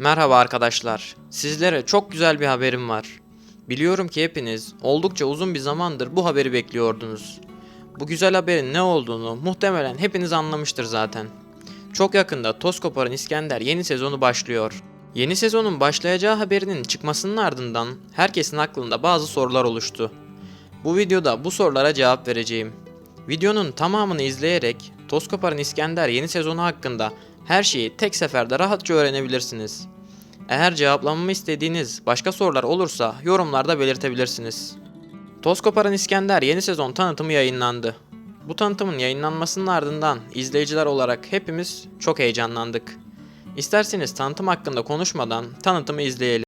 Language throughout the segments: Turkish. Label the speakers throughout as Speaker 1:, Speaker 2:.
Speaker 1: Merhaba arkadaşlar. Sizlere çok güzel bir haberim var. Biliyorum ki hepiniz oldukça uzun bir zamandır bu haberi bekliyordunuz. Bu güzel haberin ne olduğunu muhtemelen hepiniz anlamıştır zaten. Çok yakında Toz Koparan İskender yeni sezonu başlıyor. Yeni sezonun başlayacağı haberinin çıkmasının ardından herkesin aklında bazı sorular oluştu. Bu videoda bu sorulara cevap vereceğim. Videonun tamamını izleyerek Toz Koparan İskender yeni sezonu hakkında her şeyi tek seferde rahatça öğrenebilirsiniz. Eğer cevaplamamı istediğiniz başka sorular olursa yorumlarda belirtebilirsiniz. Toz Koparan İskender yeni sezon tanıtımı yayınlandı. Bu tanıtımın yayınlanmasının ardından izleyiciler olarak hepimiz çok heyecanlandık. İsterseniz tanıtım hakkında konuşmadan tanıtımı izleyelim.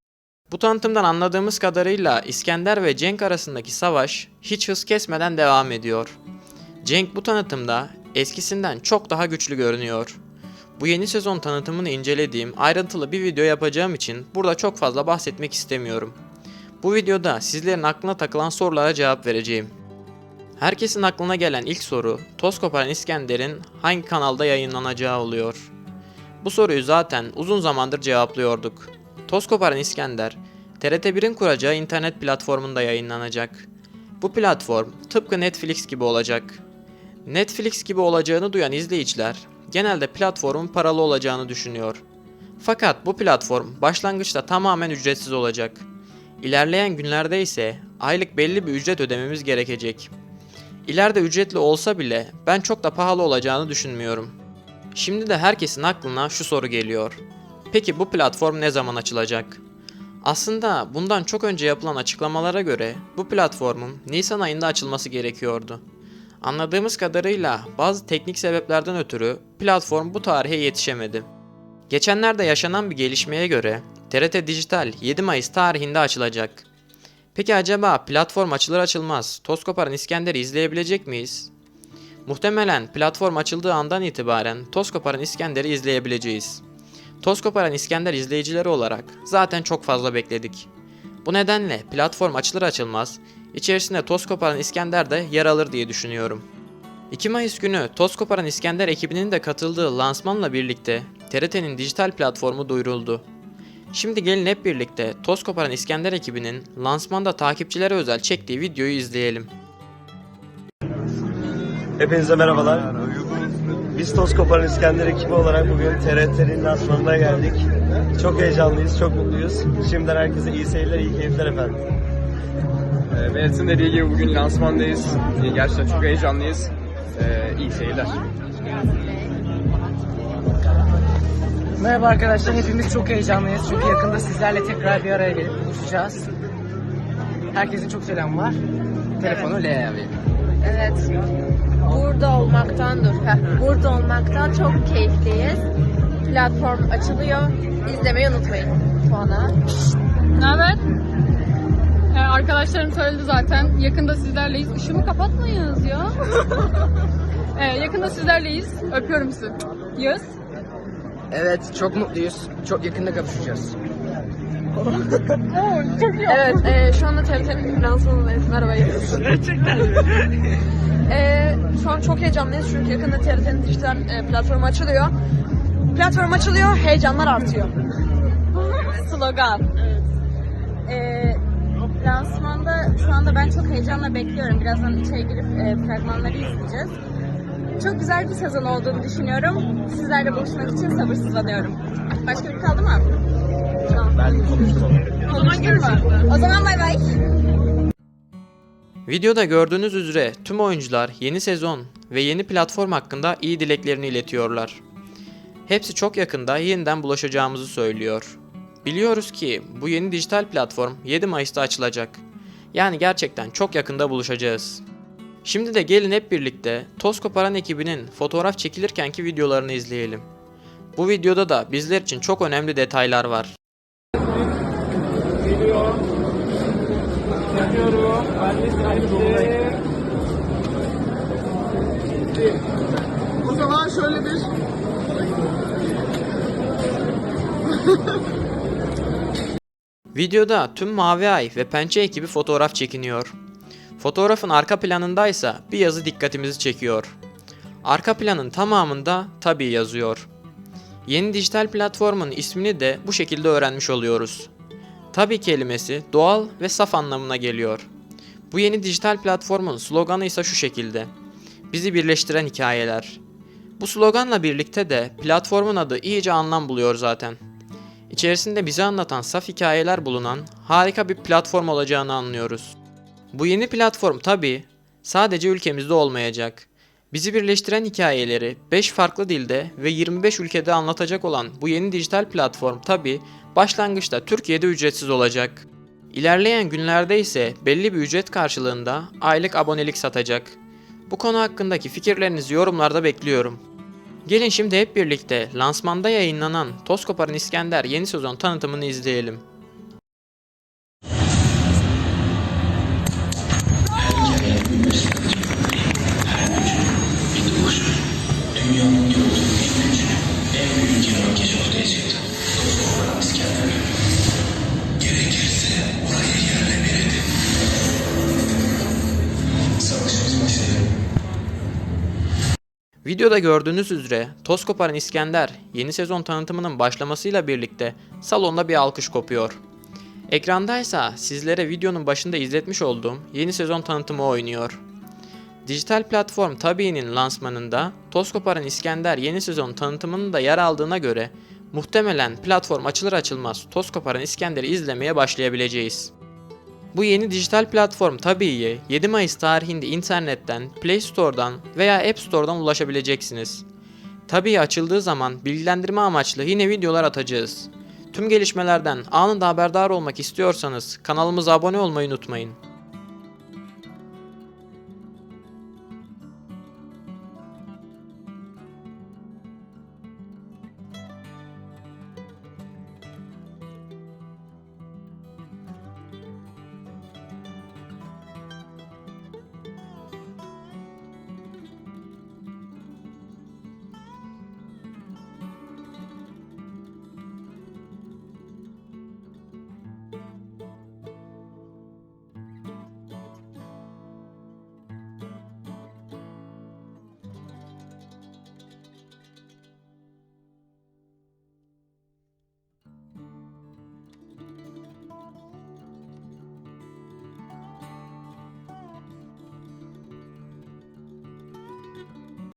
Speaker 1: Bu tanıtımdan anladığımız kadarıyla İskender ve Cenk arasındaki savaş hiç hız kesmeden devam ediyor. Cenk bu tanıtımda eskisinden çok daha güçlü görünüyor. Bu yeni sezon tanıtımını incelediğim ayrıntılı bir video yapacağım için burada çok fazla bahsetmek istemiyorum. Bu videoda sizlerin aklına takılan sorulara cevap vereceğim. Herkesin aklına gelen ilk soru Toz Koparan İskender'in hangi kanalda yayınlanacağı oluyor. Bu soruyu zaten uzun zamandır cevaplıyorduk. Toz Koparan İskender, TRT1'in kuracağı internet platformunda yayınlanacak. Bu platform tıpkı Netflix gibi olacak. Netflix gibi olacağını duyan izleyiciler genelde platformun paralı olacağını düşünüyor. Fakat bu platform başlangıçta tamamen ücretsiz olacak. İlerleyen günlerde ise aylık belli bir ücret ödememiz gerekecek. İleride ücretli olsa bile ben çok da pahalı olacağını düşünmüyorum. Şimdi de herkesin aklına şu soru geliyor. Peki bu platform ne zaman açılacak? Aslında bundan çok önce yapılan açıklamalara göre bu platformun Nisan ayında açılması gerekiyordu. Anladığımız kadarıyla bazı teknik sebeplerden ötürü platform bu tarihe yetişemedi. Geçenlerde yaşanan bir gelişmeye göre TRT Dijital 7 Mayıs tarihinde açılacak. Peki acaba platform açılır açılmaz Toz Koparan İskender'i izleyebilecek miyiz? Muhtemelen platform açıldığı andan itibaren Toz Koparan İskender'i izleyebileceğiz. Toz Koparan İskender izleyicileri olarak zaten çok fazla bekledik. Bu nedenle platform açılır açılmaz içerisinde Toz Koparan İskender de yer alır diye düşünüyorum. 2 Mayıs günü Toz Koparan İskender ekibinin de katıldığı lansmanla birlikte TRT'nin dijital platformu duyuruldu. Şimdi gelin hep birlikte Toz Koparan İskender ekibinin lansmanda takipçilere özel çektiği videoyu izleyelim.
Speaker 2: Hepinize merhabalar. Biz Toz Koparan İskender ekibi olarak bugün TRT'nin lansmanına geldik. Çok heyecanlıyız, çok mutluyuz. Şimdiden herkese iyi seyirler, iyi keyifler efendim.
Speaker 3: Ee, Mehmet'in dediği gibi bugün lansmandayız. Ee, Gerçekten çok heyecanlıyız. Ee, iyi seyirler.
Speaker 4: Merhaba arkadaşlar, hepimiz çok heyecanlıyız çünkü yakında sizlerle tekrar bir araya gelip buluşacağız. Herkesin çok selam var. Telefonu L abi.
Speaker 5: Evet. Burada olmaktan dur. Burada olmaktan çok keyifliyiz. Platform açılıyor. İzlemeyi unutmayın. Tuana.
Speaker 6: Ne haber? Arkadaşlarım söyledi zaten. Yakında sizlerleyiz. Işığımı kapatmayız ya. ee, yakında sizlerleyiz. Öpüyorum sizi. Yağız.
Speaker 4: Evet, çok mutluyuz. Çok yakında kavuşacağız.
Speaker 5: Evet. E, şu anda TRT'nin lansmanındayız. Merhaba. Gerçekten e, Şu an çok heyecanlıyız çünkü yakında TRT'nin dijital e, platformu açılıyor. Platform açılıyor, heyecanlar artıyor.
Speaker 6: Slogan.
Speaker 7: Ee, lansmanda şu anda ben çok heyecanla bekliyorum. Birazdan içeri girip e, fragmanları izleyeceğiz. Çok güzel bir sezon olduğunu düşünüyorum. Sizlerle buluşmak için sabırsızlanıyorum. Başka bir kaldı mı? Tamam.
Speaker 5: O zaman görüşürüz.
Speaker 7: O zaman bay bay.
Speaker 1: Videoda gördüğünüz üzere tüm oyuncular yeni sezon ve yeni platform hakkında iyi dileklerini iletiyorlar. Hepsi çok yakında yeniden bulaşacağımızı söylüyor. Biliyoruz ki bu yeni dijital platform 7 Mayıs'ta açılacak. Yani gerçekten çok yakında buluşacağız. Şimdi de gelin hep birlikte Toz Koparan ekibinin fotoğraf çekilirkenki videolarını izleyelim. Bu videoda da bizler için çok önemli detaylar var.
Speaker 3: O zaman şöyle bir
Speaker 1: Videoda tüm Mavi Ay ve Pençe ekibi fotoğraf çekiniyor. Fotoğrafın arka planındaysa bir yazı dikkatimizi çekiyor. Arka planın tamamında tabii yazıyor. Yeni dijital platformun ismini de bu şekilde öğrenmiş oluyoruz. Tabi kelimesi doğal ve saf anlamına geliyor. Bu yeni dijital platformun sloganı ise şu şekilde. Bizi birleştiren hikayeler. Bu sloganla birlikte de platformun adı iyice anlam buluyor zaten. İçerisinde bize anlatan saf hikayeler bulunan harika bir platform olacağını anlıyoruz. Bu yeni platform tabi sadece ülkemizde olmayacak. Bizi birleştiren hikayeleri 5 farklı dilde ve 25 ülkede anlatacak olan bu yeni dijital platform tabi başlangıçta Türkiye'de ücretsiz olacak. İlerleyen günlerde ise belli bir ücret karşılığında aylık abonelik satacak. Bu konu hakkındaki fikirlerinizi yorumlarda bekliyorum. Gelin şimdi hep birlikte lansmanda yayınlanan Toz Koparan İskender yeni sezon tanıtımını izleyelim. Videoda gördüğünüz üzere Toz Koparan İskender yeni sezon tanıtımının başlamasıyla birlikte salonda bir alkış kopuyor. Ekrandaysa sizlere videonun başında izletmiş olduğum yeni sezon tanıtımı oynuyor. Dijital platform Tabii'nin lansmanında Toz Koparan İskender yeni sezon tanıtımının da yer aldığına göre muhtemelen platform açılır açılmaz Toz Koparan İskender'i izlemeye başlayabileceğiz. Bu yeni dijital platform tabii 7 Mayıs tarihinde internetten, Play Store'dan veya App Store'dan ulaşabileceksiniz. Tabii açıldığı zaman bilgilendirme amaçlı yine videolar atacağız. Tüm gelişmelerden anında haberdar olmak istiyorsanız kanalımıza abone olmayı unutmayın.